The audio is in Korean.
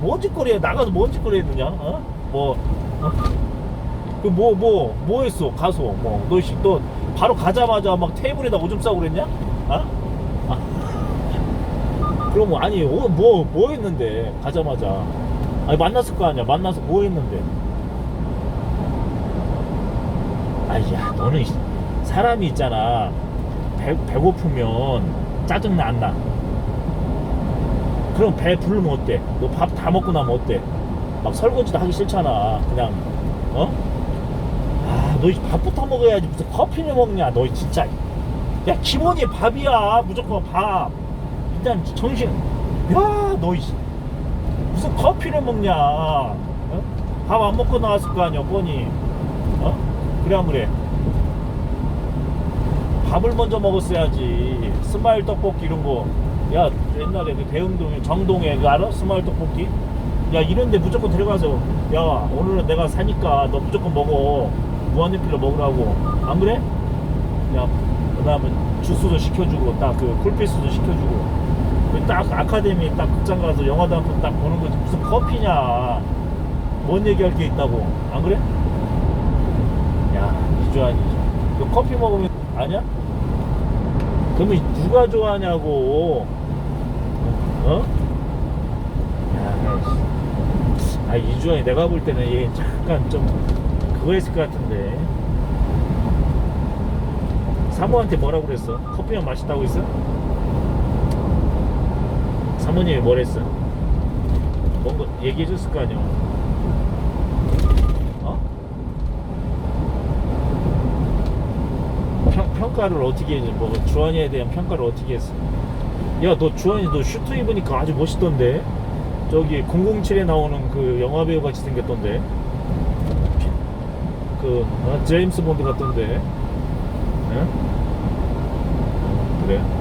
뭔 짓거리야 나가서 뭔 짓거리 했느냐 어? 뭐 어? 그뭐 뭐뭐 했어 가서 뭐너또 바로 가자마자 막 테이블에다 오줌 싸고 그랬냐 어? 아. 그럼 아니 뭐뭐 뭐 했는데 가자마자 아니 만났을 거 아니야 만나서 뭐 했는데 아야 너는 이- 사람이 있잖아 배, 배고프면 짜증나 안 나? 그럼 배 부르면 어때? 너 밥 다 먹고 나면 어때? 막 설거지도 하기 싫잖아. 그냥 어? 아너 밥부터 먹어야지. 무슨 커피를 먹냐? 너 진짜. 야 기본이 밥이야. 무조건 밥. 일단 정신. 야너 무슨 커피를 먹냐? 어? 밥안 먹고 나왔을 거 아니야 뻔히 어? 그래 안 그래? 밥을 먼저 먹었어야지. 스마일 떡볶이 이런 거 야 옛날에 그 대흥동에 정동에 그 알아? 스마일 떡볶이? 야 이런데 무조건 데려가서 야 오늘은 내가 사니까 너 무조건 먹어. 무한리필로 먹으라고. 안 그래? 야 그다음에 주스도 시켜주고 딱 그 쿨피스도 시켜주고. 그딱 아카데미 딱 극장 가서 영화도 한 편 딱 보는 거지 무슨 커피냐? 뭔 얘기할 게 있다고. 안 그래? 야 이주환이 너 커피 먹으면 아니야? 그러면 누가 좋아하냐고 어? 야, 씨. 아 이주환이 내가 볼 때는 얘 잠깐 좀 그거 했을 것 같은데 사모한테 뭐라고 그랬어? 커피만 맛있다고 했어? 사모님이 뭘 했어? 뭔가 얘기해 줬을 거 아니야 어? 평, 평가를 어떻게 했지? 뭐 주환이에 대한 평가를 어떻게 했어? 야 너 주환이 너 슈트 입으니까 아주 멋있던데? 저기 007에 나오는 그 영화 배우 같이 생겼던데? 그 어, 제임스 본드 같던데? 응? 어, 그래